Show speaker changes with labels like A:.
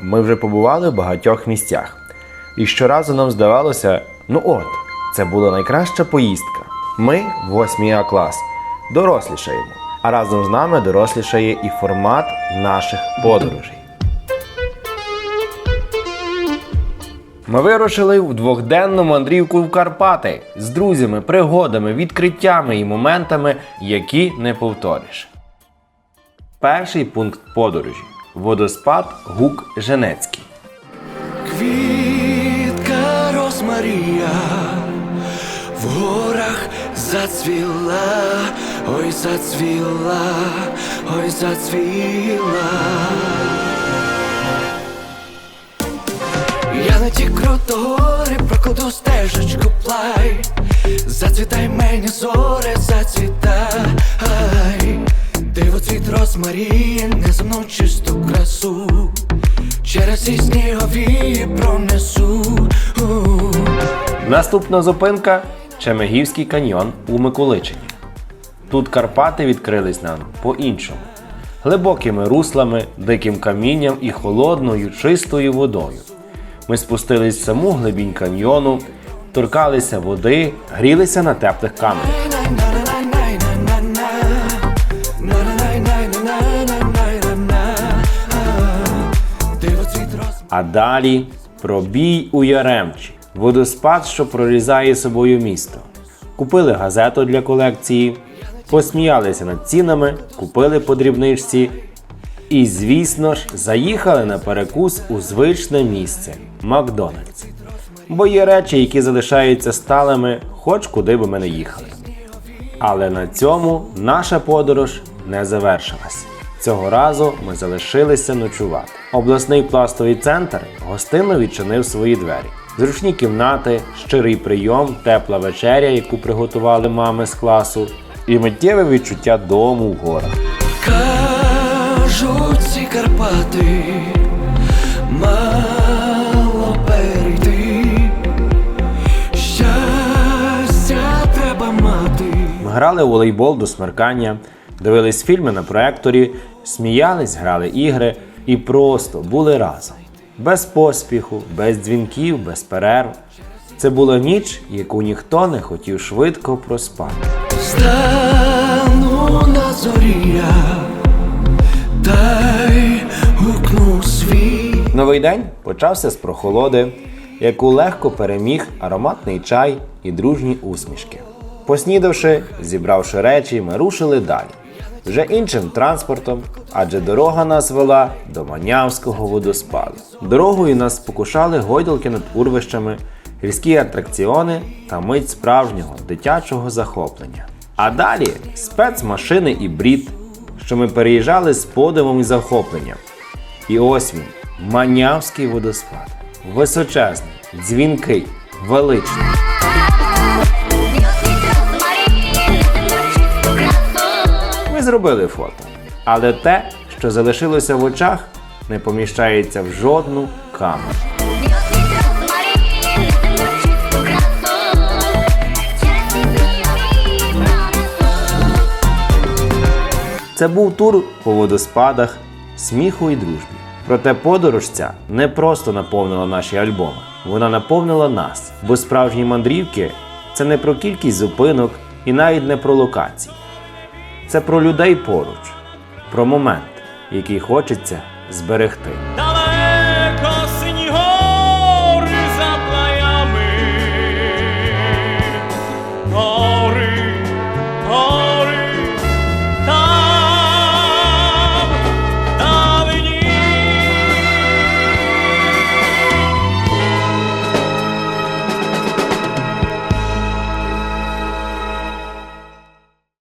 A: Ми вже побували в багатьох місцях. І щоразу нам здавалося, ну от, це була найкраща поїздка. Ми, 8 А клас, дорослішаємо, а разом з нами дорослішає і формат наших подорожей. Ми вирушили в двохденну мандрівку в Карпати з друзями, пригодами, відкриттями і моментами, які не повториш. Перший пункт подорожі водоспад Гук Женецький.
B: Квітка Розмарія в горах зацвіла, ой зацвіла, ой зацвіла. Я на ті круто гори прокладу стежечку плай. Зацвітай мені зоре, зацвітай. Диво цвіт розмарі, неземну чисту красу. Через ці снігові пронесу.
A: Наступна зупинка Чемегівський каньйон у Миколичині. Тут Карпати відкрились нам по-іншому. Глибокими руслами, диким камінням і холодною, чистою водою. Ми спустились в саму глибінь каньйону, торкалися води, грілися на теплих каменях. А далі пробій у Яремчі, водоспад, що прорізає собою місто. Купили газету для колекції, посміялися над цінами, купили по дрібничці. І, звісно ж, заїхали на перекус у звичне місце Макдональдс. Бо є речі, які залишаються сталими, хоч куди би ми не їхали. Але на цьому наша подорож не завершилась. Цього разу ми залишилися ночувати. Обласний пластовий центр гостинно відчинив свої двері. Зручні кімнати, щирий прийом, тепла вечеря, яку приготували мами з класу, і миттєве відчуття дому в горах.
B: Кажуть ці Карпати, мало перейти. Щастя треба мати.
A: Ми грали у волейбол до смеркання, дивились фільми на проекторі, сміялись, грали ігри і просто були разом. Без поспіху, без дзвінків, без перерв. Це була ніч, яку ніхто не хотів швидко проспати.
B: Стану на зорі я, та й гукну світ.
A: Новий день почався з прохолоди, яку легко переміг ароматний чай і дружні усмішки. Поснідавши, зібравши речі, ми рушили далі. Вже іншим транспортом, адже дорога нас вела до Манявського водоспаду. Дорогою нас спокушали гойдалки над урвищами, гірські атракціони та мить справжнього дитячого захоплення. А далі спецмашини і брід, що ми переїжджали з подивом і захопленням. І ось він, Манявський водоспад. Височезний, дзвінкий, величний. Зробили фото. Але те, що залишилося в очах, не поміщається в жодну камеру. Це був тур по водоспадах, сміху і дружбі. Проте подорож ця не просто наповнила наші альбоми, вона наповнила нас. Бо справжні мандрівки це не про кількість зупинок і навіть не про локації. Це про людей поруч, про момент, який хочеться зберегти.